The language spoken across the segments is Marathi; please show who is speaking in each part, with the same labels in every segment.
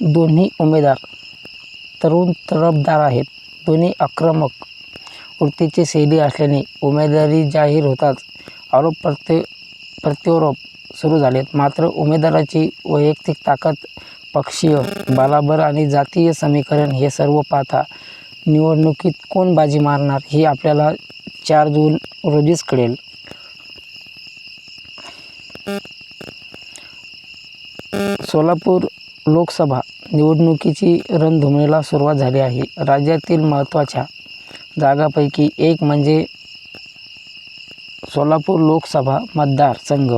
Speaker 1: दोन्ही उमेदवार तरुण तरफदार आहेत. दोन्ही आक्रमक वृत्तीची शैली असल्याने उमेदवारी जाहीर होताच आरोप प्रत्य प्रत्यारोप सुरू झालेत. मात्र उमेदवाराची वैयक्तिक ताकद पक्षीय बालाबर आणि जातीय समीकरण हे सर्व पाहता निवडणुकीत कोण बाजी मारणार हे आपल्याला चार जून रोजीच कळेल. सोलापूर लोकसभा निवडणुकीची रणधुमाळीला सुरुवात झाली आहे. राज्यातील महत्त्वाच्या जागापैकी एक म्हणजे सोलापूर लोकसभा मतदारसंघ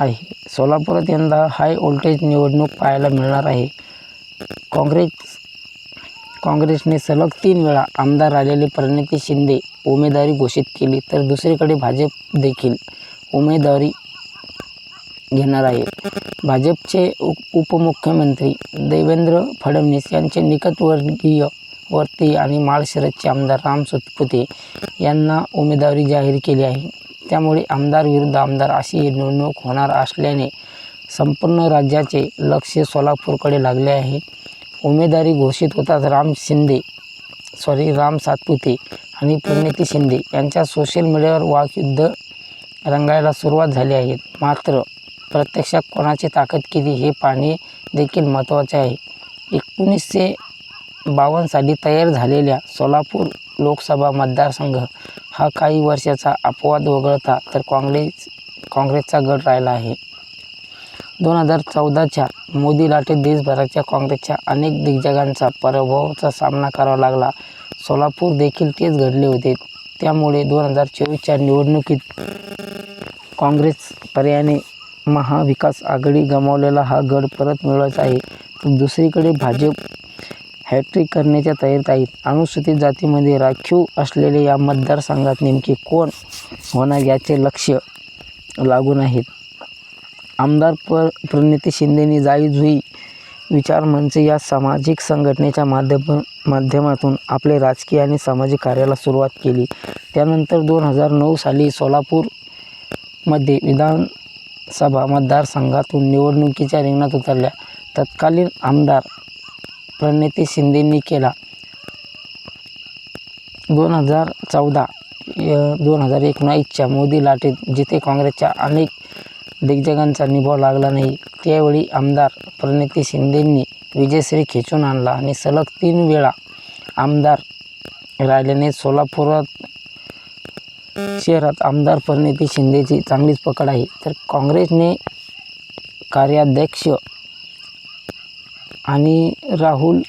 Speaker 1: आहे. सोलापुरात यंदा हाय व्होल्टेज निवडणूक पाहायला मिळणार आहे. काँग्रेस काँग्रेसने सलग तीन वेळा आमदार राहिलेले प्रणिती शिंदे उमेदवारी घोषित केली तर दुसरीकडे भाजप देखील उमेदवारी घेणार आहे. भाजपचे उप उपमुख्यमंत्री देवेंद्र फडणवीस यांचे निकटवर्गीय वर्ती आणि माळशिरसचे आमदार राम सुतपुते यांना उमेदवारी जाहीर केली आहे. त्यामुळे आमदार विरुद्ध आमदार अशी ही निवडणूक होणार असल्याने संपूर्ण राज्याचे लक्ष सोलापूरकडे लागले आहे. उमेदवारी घोषित होताच राम शिंदे सॉरी राम सातपुते आणि प्रणिती शिंदे यांच्या सोशल मीडियावर वाकयुद्ध रंगायला सुरुवात झाली आहे. मात्र प्रत्यक्षात कोणाची ताकद किती हे पाहणे देखील महत्त्वाचे आहे. एकोणीसशे बावन्न साली तयार झालेल्या सोलापूर लोकसभा मतदारसंघ हा काही वर्षाचा अपवाद वगळता तर काँग्रेस काँग्रेसचा गड राहिला आहे. दोन हजार चौदाच्या मोदी लाटेत देशभराच्या काँग्रेसच्या अनेक दिग्गजांचा पराभवाचा सामना करावा लागला. सोलापूर देखील तेच घडले होते. त्यामुळे दोन हजार चोवीसच्या निवडणुकीत काँग्रेस पर्यायाने महाविकास आघाडी गमावलेला हा गड परत मिळवायचा आहे. तर दुसरीकडे भाजप हॅट्रिक करण्याच्या तयारीत आहेत. अनुसूचित जातीमध्ये राखीव असलेल्या या मतदारसंघात नेमके कोण होणार याचे लक्ष लागून आहेत आमदार प प्रणिती शिंदेनी जाई जुई विचार मंच या सामाजिक संघटनेच्या माध्यम माध्यमातून आपले राजकीय आणि सामाजिक कार्याला सुरुवात केली. त्यानंतर दोन हजार नऊ साली सोलापूरमध्ये विधान सभा मतदारसंघातून निवडणुकीच्या रिंगणात उतरल्या. तत्कालीन आमदार प्रणिती शिंदेंनी केला. दोन हजार चौदा दोन हजार एकोणावीसच्या मोदी लाटेत जिथे काँग्रेसच्या अनेक दिग्गजांचा निभाव लागला नाही त्यावेळी आमदार प्रणिती शिंदेंनी विजयश्री खेचून आणला आणि सलग तीन वेळा आमदार राहिल्याने सोलापुरात शहरात आमदार परिणिती शिंदेची चांगलीच पकड आहे. तर काँग्रेसने कार्याध्यक्ष आणि राहुल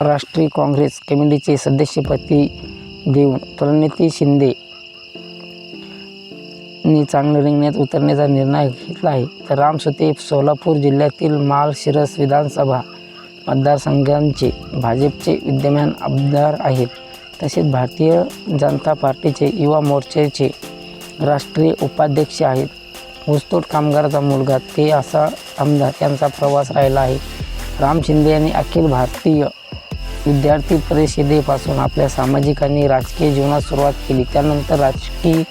Speaker 1: राष्ट्रीय काँग्रेस कमिटीचे सदस्यपदी देऊन परिणिती शिंदे नी चांगलं रिंगण्यात उतरण्याचा निर्णय घेतला आहे. तर रामसुते सोलापूर जिल्ह्यातील माळशिरस विधानसभा मतदारसंघांचे भाजपचे विद्यमान आमदार आहेत. तसेच भारतीय जनता पार्टीचे युवा मोर्चाचे राष्ट्रीय उपाध्यक्ष आहेत. ऊसतोड कामगाराचा मुलगा ते असा आमदार यांचा प्रवास राहिला आहे. राम शिंदे यांनी अखिल भारतीय विद्यार्थी परिषदेपासून आपल्या सामाजिक आणि राजकीय जीवनात सुरुवात केली. त्यानंतर राजकीय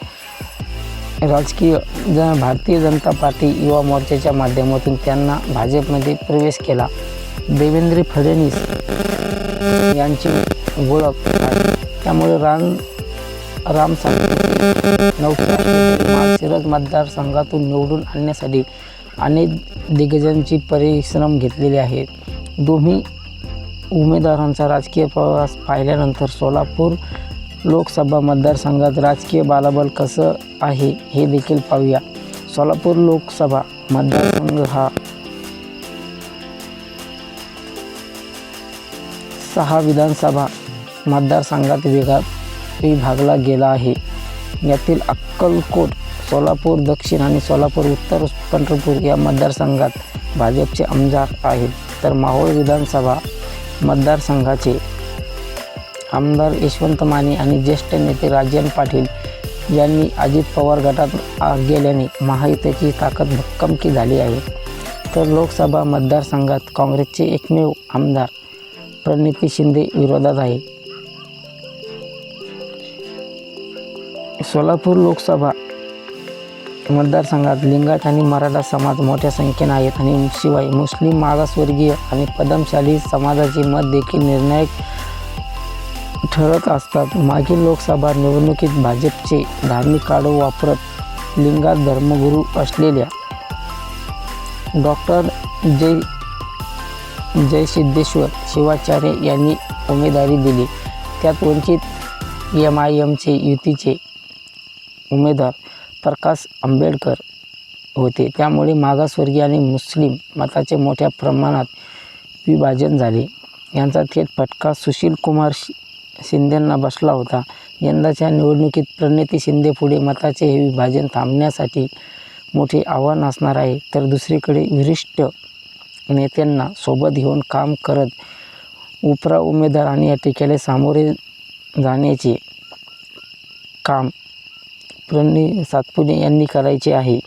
Speaker 1: राजकीय जन भारतीय जनता पार्टी युवा मोर्चाच्या माध्यमातून त्यांना भाजपमध्ये प्रवेश केला. देवेंद्र फडणवीस यांची ओळख आहे त्यामुळे राम राम माळशिरस मतदारसंघातून निवडून आणण्यासाठी अनेक दिग्गजांची परिश्रम घेतलेले आहेत. दोन्ही उमेदवारांचा राजकीय प्रवास पाहिल्यानंतर सोलापूर लोकसभा मतदारसंघात राजकीय बालाबल कसं आहे हे देखील पाहूया. सोलापूर लोकसभा मतदारसंघ हा सहा विधानसभा मतदारसंघात वेगळा विभागला गेला आहे. यातील अक्कलकोट सोलापूर दक्षिण आणि सोलापूर उत्तर पंढरपूर या मतदारसंघात भाजपचे आमदार आहेत. तर माहोळ विधानसभा मतदारसंघाचे आमदार यशवंत माने आणि ज्येष्ठ नेते राजन पाटील यांनी अजित पवार गटात गेल्याने महायुतीची ताकद भक्कमकी झाली आहे. तर लोकसभा मतदारसंघात काँग्रेसचे एकमेव आमदार प्रणिती शिंदे विरोधात आहे. सोलापूर लोकसभा मतदारसंघात लिंगायत आणि मराठा समाज मोठ्या संख्येने आहेत आणि शिवाय मुस्लिम मागासवर्गीय आणि पदमशाली समाजाचे मत देखील निर्णायक ठरत असतात. मागील लोकसभा निवडणुकीत भाजपचे धार्मिक काढो वापरत लिंगात धर्मगुरू असलेल्या डॉक्टर जय जयसिद्धेश्वर शिवाचार्य यांनी उमेदवारी दिली. त्यात वंचित एम आय एमचे युतीचे उमेदवार प्रकाश आंबेडकर होते. त्यामुळे मागासवर्गीय आणि मुस्लिम मताचे मोठ्या प्रमाणात विभाजन झाले. यांचा थेट फटका सुशील कुमार शि शिंदेंना बसला होता. यंदाच्या निवडणुकीत प्रणिती शिंदे पुढे मताचे हे विभाजन थांबण्यासाठी मोठे आव्हान असणार आहे. तर दुसरीकडे वरिष्ठ नेत्यांना सोबत घेऊन काम करत उपरा उमेदवार आणि या टीकेला सामोरे जाण्याचे काम प्रणित सातपुते यांनी करायचे आहे.